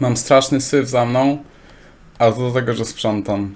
Mam straszny syf za mną, a to do tego, że sprzątam.